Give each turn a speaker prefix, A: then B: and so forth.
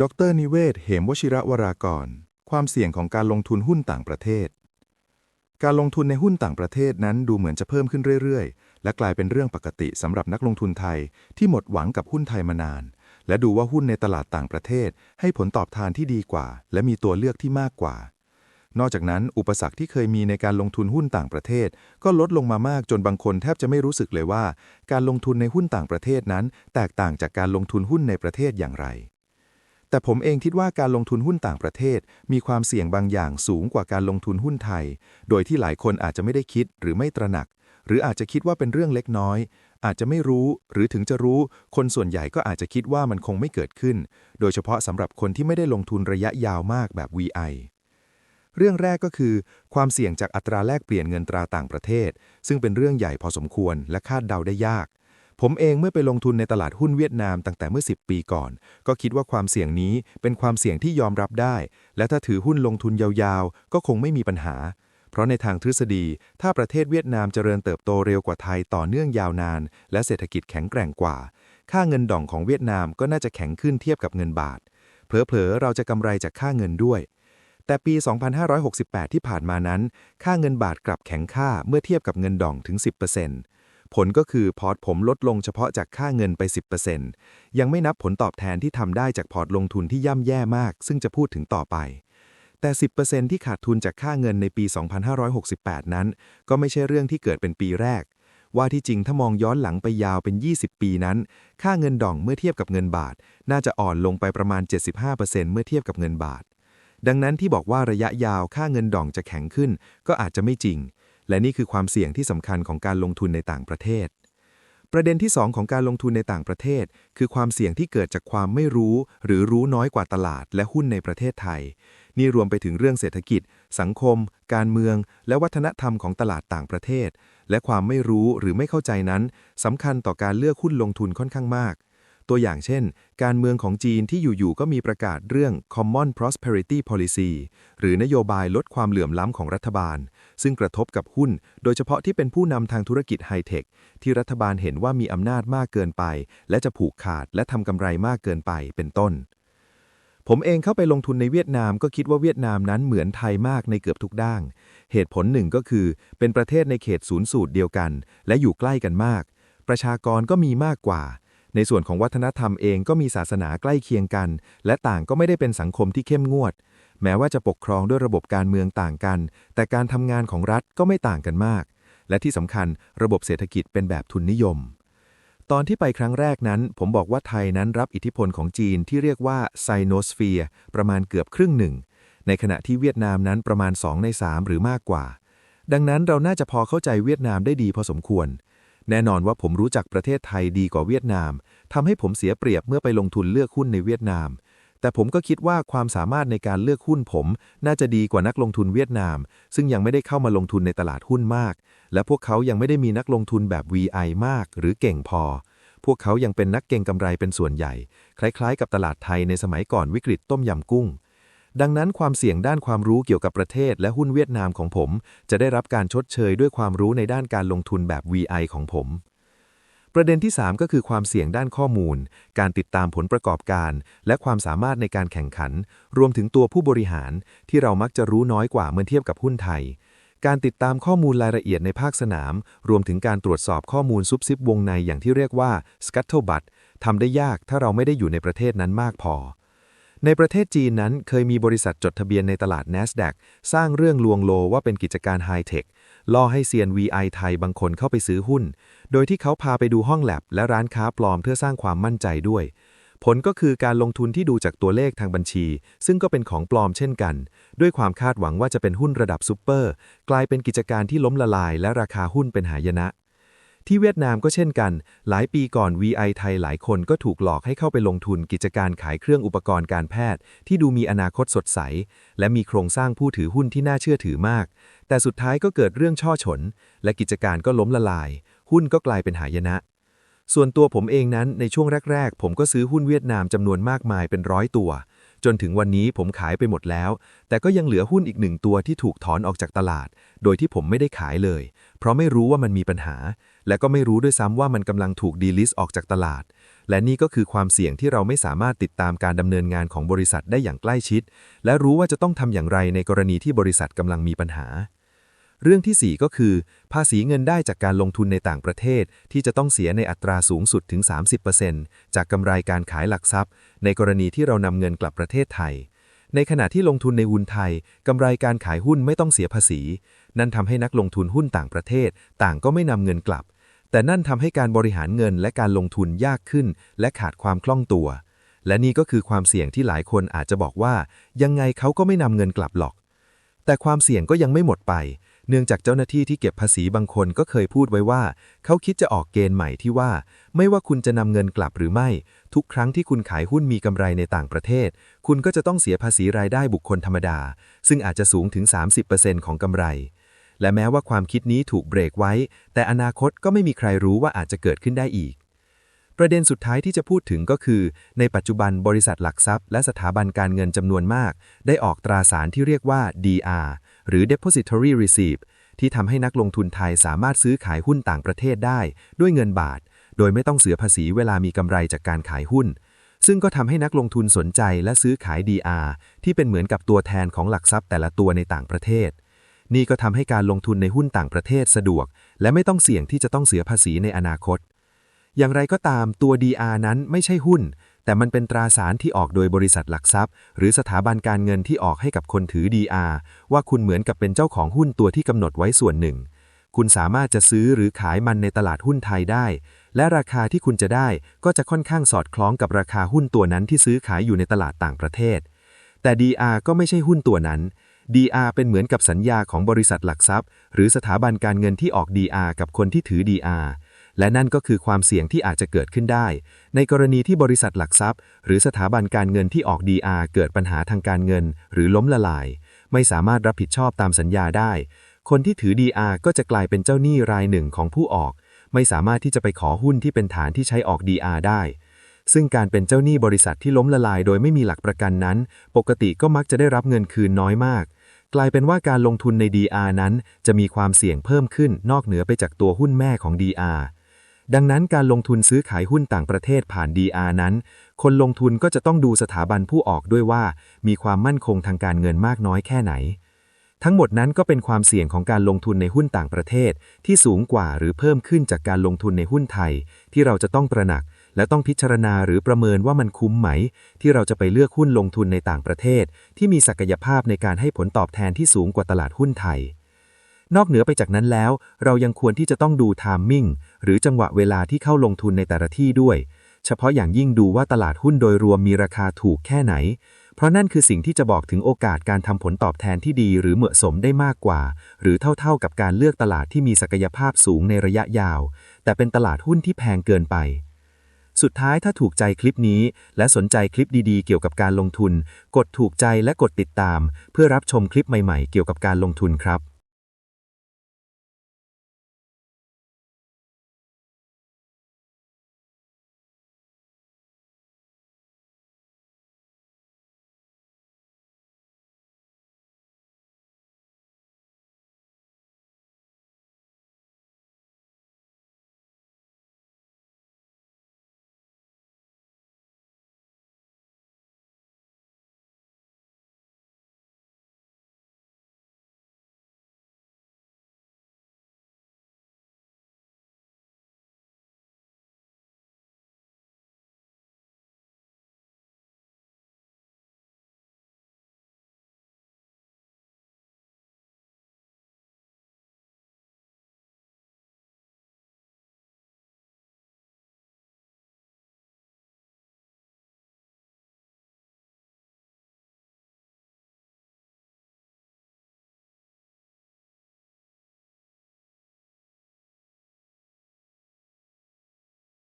A: ดรนิเวศ เหมวชิระวรากร ความเสี่ยงของการลงทุนหุ้นต่างประเทศ การลงทุนในหุ้นต่างประเทศนั้นดูเหมือนจะเพิ่มขึ้นเรื่อยๆ และกลายเป็นเรื่องปกติสำหรับนักลงทุนไทยที่หมดหวังกับหุ้นไทยมานาน และดูว่าหุ้นในตลาดต่างประเทศ ให้ผลตอบแทนที่ดีกว่า และมีตัวเลือกที่มากกว่า นอกจากนั้น อุปสรรคที่เคยมีในการลงทุนหุ้นต่างประเทศ ก็ลดลงมามากจนบางคนแทบจะไม่รู้สึกเลยว่า การลงทุนในหุ้นต่างประเทศนั้น แตกต่างจากการลงทุนหุ้นในประเทศอย่างไร แต่ผมเองคิดว่าการลงทุนหุ้นต่างประเทศ มีความเสี่ยงบางอย่างสูงกว่าการลงทุนหุ้นไทย โดยที่หลายคนอาจจะไม่ได้คิดหรือไม่ตระหนัก หรืออาจจะคิดว่าเป็นเรื่องเล็กน้อย อาจจะไม่รู้ หรือถึงจะรู้ คนส่วนใหญ่ก็อาจจะคิดว่ามันคงไม่เกิดขึ้น โดยเฉพาะสำหรับคนที่ไม่ได้ลงทุนระยะยาวมากแบบ VI เรื่องแรกก็คือ ความเสี่ยงจากอัตราแลกเปลี่ยนเงินตราต่างประเทศ ซึ่งเป็นเรื่องใหญ่พอสมควรและคาดเดาได้ยาก ผมเองเมื่อไปลงทุนในตลาดหุ้นเวียดนามตั้งแต่เมื่อ 10 ปีก่อน ก็คิดว่าความเสี่ยงนี้เป็นความเสี่ยงที่ยอมรับได้ และถ้าถือหุ้นลงทุนยาวๆ ก็คงไม่มีปัญหา เพราะในทางทฤษฎี ถ้าประเทศเวียดนามเจริญเติบโตเร็วกว่าไทยต่อเนื่องยาวนาน และเศรษฐกิจแข็งแกร่งกว่า ค่าเงินดองของเวียดนามก็น่าจะแข็งขึ้นเทียบกับเงินบาท เผลอๆเราจะกำไรจากค่าเงินด้วยแต่ปี 2568 ที่ผ่านมานั้น ค่าเงินบาทกลับแข็งค่าเมื่อเทียบกับเงินดองถึง 10% ผลก็คือพอร์ตผมลดลงเฉพาะจากค่าเงินไป 10%ยังไม่นับผลตอบแทนที่ทำได้จากพอร์ตลงทุนที่ย่ำแย่มาก ซึ่งจะพูดถึงต่อไป แต่ 10%ที่ขาดทุนจากค่าเงินในปี 2568 นั้น ก็ไม่ใช่เรื่องที่เกิดเป็นปีแรก ว่าที่จริงถ้ามองย้อนหลังไปยาวเป็น 20 ปีนั้น ค่าเงินดองเมื่อเทียบกับเงินบาท น่าจะอ่อนลงไปประมาณ 75%เมื่อเทียบกับเงินบาทดังนั้นที่บอกว่าระยะยาวค่าเงินดองจะแข็งขึ้น ก็อาจจะไม่จริง และนี่คือความเสี่ยงที่สำคัญของการลงทุนในต่างประเทศ ประเด็นที่ 2 ของการลงทุนในต่างประเทศ คือความเสี่ยงที่เกิดจากความไม่รู้ หรือรู้น้อยกว่าตลาดและหุ้นในประเทศไทย นี่รวมไปถึงเรื่องเศรษฐกิจ สังคม การเมือง และวัฒนธรรมของตลาดต่างประเทศ และความไม่รู้หรือไม่เข้าใจนั้นสำคัญต่อการเลือกหุ้นลงทุนค่อนข้างมาก ตัวอย่างเช่น การเมืองของจีนที่อยู่ๆก็มีประกาศเรื่อง Common Prosperity Policy หรือนโยบายลดความเหลื่อมล้ำของรัฐบาล ซึ่งกระทบกับหุ้น โดยเฉพาะที่เป็นผู้นำทางธุรกิจไฮเทค ที่รัฐบาลเห็นว่ามีอำนาจมากเกินไป และจะผูกขาดและทำกำไรมากเกินไปเป็นต้น ผมเองเข้าไปลงทุนในเวียดนามก็คิดว่าเวียดนามนั้นเหมือนไทยมากในเกือบทุกด้านเหตุผลหนึ่งก็คือ เป็นประเทศในเขตศูนย์สูตรเดียวกัน และอยู่ใกล้กันมาก ประชากรก็มีมากกว่า ในส่วนของวัฒนธรรมเองก็มีศาสนาใกล้เคียงกัน และต่างก็ไม่ได้เป็นสังคมที่เข้มงวด แม้ว่าจะปกครองด้วยระบบการเมืองต่างกัน แต่การทำงานของรัฐก็ไม่ต่างกันมาก และที่สำคัญระบบเศรษฐกิจเป็นแบบทุนนิยม ตอนที่ไปครั้งแรกนั้น ผมบอกว่าไทยนั้นรับอิทธิพลของจีนที่เรียกว่าไซโนสเฟียร์ประมาณเกือบครึ่งหนึ่ง ในขณะที่เวียดนามนั้นประมาณ 2 ใน 3 หรือมากกว่า ดังนั้นเราน่าจะพอเข้าใจเวียดนามได้ดีพอสมควร แน่นอนว่าผมรู้จักประเทศไทยดีกว่าเวียดนามทำให้ผมเสียเปรียบเมื่อไปลงทุนเลือกหุ้นในเวียดนาม แต่ผมก็คิดว่าความสามารถในการเลือกหุ้นผม น่าจะดีกว่านักลงทุนเวียดนาม ซึ่งยังไม่ได้เข้ามาลงทุนในตลาดหุ้นมาก และพวกเขายังไม่ได้มีนักลงทุนแบบ VI มาก หรือเก่งพอ พวกเขายังเป็นนักเก็งกำไรเป็นส่วนใหญ่ คล้ายๆ กับตลาดไทยในสมัยก่อนวิกฤตต้มยำกุ้ง ดังนั้นความเสี่ยงด้านความรู้เกี่ยวกับประเทศและหุ้นเวียดนามของผม จะได้รับการชดเชยด้วยความรู้ในด้านการลงทุนแบบ VI ของผม ประเด็นที่ 3 ก็คือความเสี่ยงด้านข้อมูล การติดตามผลประกอบการ และความสามารถในการแข่งขัน รวมถึงตัวผู้บริหาร ที่เรามักจะรู้น้อยกว่าเมื่อเทียบกับหุ้นไทยการติดตามข้อมูลรายละเอียดในภาคสนาม รวมถึงการตรวจสอบข้อมูลซุบซิบวงในอย่างที่เรียกว่า scuttlebutt ทำได้ยากถ้าเราไม่ได้อยู่ในประเทศนั้นมากพอ ในประเทศจีนนั้นเคยมีบริษัทจดทะเบียนในตลาด NASDAQ สร้างเรื่องลวงโลว่าเป็นกิจการไฮเทคล่อให้เซียน VI ไทยบางคนเข้าไปซื้อหุ้น โดยที่เขาพาไปดูห้องแลบและร้านค้าปลอมเพื่อสร้างความมั่นใจด้วย ผลก็คือการลงทุนที่ดูจากตัวเลขทางบัญชี ซึ่งก็เป็นของปลอมเช่นกัน ด้วยความคาดหวังว่าจะเป็นหุ้นระดับซูเปอร์ กลายเป็นกิจการที่ล้มละลาย และราคาหุ้นเป็นหายนะ ที่เวียดนามก็เช่นกัน หลายปีก่อน VI ไทยหลายคนก็ถูกหลอกให้เข้าไปลงทุนกิจการขายเครื่องอุปกรณ์การแพทย์ ที่ดูมีอนาคตสดใส และมีโครงสร้างผู้ถือหุ้นที่น่าเชื่อถือมาก แต่สุดท้ายก็เกิดเรื่องช่อฉน และกิจการก็ล้มละลาย หุ้นก็กลายเป็นหายนะ ส่วนตัวผมเองนั้นในช่วงแรก ๆ ผมก็ซื้อหุ้นเวียดนามจำนวนมากมายเป็นร้อยตัว จนถึงวันนี้ผมขายไปหมดแล้ว แต่ก็ยังเหลือหุ้นอีกหนึ่งตัวที่ถูกถอนออกจากตลาด โดยที่ผมไม่ได้ขายเลย เพราะไม่รู้ว่ามันมีปัญหา และก็ไม่รู้ด้วยซ้ำว่ามันกำลังถูกดีลิสต์ออกจากตลาด และนี่ก็คือความเสี่ยงที่เราไม่สามารถติดตามการดำเนินงานของบริษัทได้อย่างใกล้ชิด และรู้ว่าจะต้องทำอย่างไรในกรณีที่บริษัทกำลังมีปัญหา เรื่องที่ 4 ก็คือ ภาษีเงินได้จากการลงทุนในต่างประเทศ ที่จะต้องเสียในอัตราสูงสุดถึง 30%จากกำไรการขายหลักทรัพย์ ในกรณีที่เรานำเงินกลับประเทศไทย ในขณะที่ลงทุนในหุ้นไทยกำไรการขายหุ้นไม่ต้องเสียภาษี นั่นทำให้นักลงทุนหุ้นต่างประเทศ ต่างก็ไม่นำเงินกลับ แต่นั่นทำให้การบริหารเงินและการลงทุนยากขึ้น และขาดความคล่องตัว และนี่ก็คือความเสี่ยงที่หลายคนอาจจะบอกว่า ยังไงเขาก็ไม่นำเงินกลับหรอก แต่ความเสี่ยงก็ยังไม่หมดไป เนื่องจากเจ้าหน้าที่ที่เก็บภาษีบางคนก็เคยพูดไว้ว่า เขาคิดจะออกเกณฑ์ใหม่ที่ว่า ไม่ว่าคุณจะนำเงินกลับหรือไม่ ทุกครั้งที่คุณขายหุ้นมีกำไรในต่างประเทศ คุณก็จะต้องเสียภาษีรายได้บุคคลธรรมดา ซึ่งอาจจะสูงถึง 30%ของกำไร และแม้ว่าความคิดนี้ถูกเบรกไว้ แต่อนาคตก็ไม่มีใครรู้ว่าอาจจะเกิดขึ้นได้อีกประเด็นสุดท้ายที่จะพูดถึงก็คือ ในปัจจุบันบริษัทหลักทรัพย์ และสถาบันการเงินจำนวนมาก ได้ออกตราสารที่เรียกว่า DR หรือ Depository Receipt ที่ทำให้นักลงทุนไทยสามารถซื้อขายหุ้นต่างประเทศได้ ด้วยเงินบาท โดยไม่ต้องเสียภาษีเวลามีกำไรจากการขายหุ้น ซึ่งก็ทำให้นักลงทุนสนใจและซื้อขาย DR ที่เป็นเหมือนกับตัวแทนของหลักทรัพย์แต่ละตัวในต่างประเทศ นี่ก็ทำให้การลงทุนในหุ้นต่างประเทศสะดวก และไม่ต้องเสี่ยงที่จะต้องเสียภาษีในอนาคต อย่างไรก็ตามตัว DR นั้นไม่ใช่หุ้น แต่มันเป็นตราสารที่ออกโดยบริษัทหลักทรัพย์ หรือสถาบันการเงินที่ออกให้กับคนถือ DR ว่าคุณเหมือนกับเป็นเจ้าของหุ้นตัวที่กำหนดไว้ส่วนหนึ่ง คุณสามารถจะซื้อหรือขายมันในตลาดหุ้นไทยได้ และราคาที่คุณจะได้ก็จะค่อนข้างสอดคล้องกับราคาหุ้นตัวนั้นที่ซื้อขายอยู่ในตลาดต่างประเทศ แต่ DR ก็ไม่ใช่หุ้นตัวนั้น DR เป็นเหมือนกับสัญญาของบริษัทหลักทรัพย์ หรือสถาบันการเงินที่ออก DR กับคนที่ถือ DR และนั่นก็คือความเสี่ยงที่อาจจะเกิดขึ้นได้ ในกรณีที่บริษัทหลักทรัพย์ หรือสถาบันการเงินที่ออก DR เกิดปัญหาทางการเงิน หรือล้มละลาย ไม่สามารถรับผิดชอบตามสัญญาได้ คนที่ถือ DR ก็จะกลายเป็นเจ้าหนี้รายหนึ่งของผู้ออก ไม่สามารถที่จะไปขอหุ้นที่เป็นฐานที่ใช้ออก DR ได้ซึ่งการเป็นเจ้าหนี้บริษัทที่ล้มละลายโดยไม่มีหลักประกันนั้น ปกติก็มักจะได้รับเงินคืนน้อยมาก กลายเป็นว่าการลงทุนใน DR นั้น จะมีความเสี่ยงเพิ่มขึ้นนอกเหนือไปจากตัวหุ้นแม่ของ DR ดังนั้นการลงทุนซื้อขายหุ้นต่างประเทศผ่าน DR นั้น คนลงทุนก็จะต้องดูสถาบันผู้ออกด้วยว่า มีความมั่นคงทางการเงินมากน้อยแค่ไหน ทั้งหมดนั้นก็เป็นความเสี่ยงของการลงทุนในหุ้นต่างประเทศ ที่สูงกว่าหรือเพิ่มขึ้นจากการลงทุนในหุ้นไทย ที่เราจะต้องตระหนัก และต้องพิจารณาหรือประเมินว่ามันคุ้มไหม ที่เราจะไปเลือกหุ้นลงทุนในต่างประเทศ ที่มีศักยภาพในการให้ผลตอบแทนที่สูงกว่าตลาดหุ้นไทย นอกเหนือไปจากนั้นแล้ว เรายังควรที่จะต้องดู timing หรือจังหวะเวลาที่เข้าลงทุนในแต่ละที่ด้วย เฉพาะอย่างยิ่งดูว่าตลาดหุ้นโดยรวมมีราคาถูกแค่ไหน เพราะนั่นคือสิ่งที่จะบอกถึงโอกาสการทำผลตอบแทนที่ดีหรือเหมาะสมได้มากกว่า หรือเท่าๆกับการเลือกตลาดที่มีศักยภาพสูงในระยะยาว แต่เป็นตลาดหุ้นที่แพงเกินไปสุดท้ายถ้าถูกใจคลิปนี้ และสนใจคลิปดีๆ เกี่ยวกับการลงทุน กดถูกใจและกดติดตาม เพื่อรับชมคลิปใหม่ๆ เกี่ยวกับการลงทุนครับ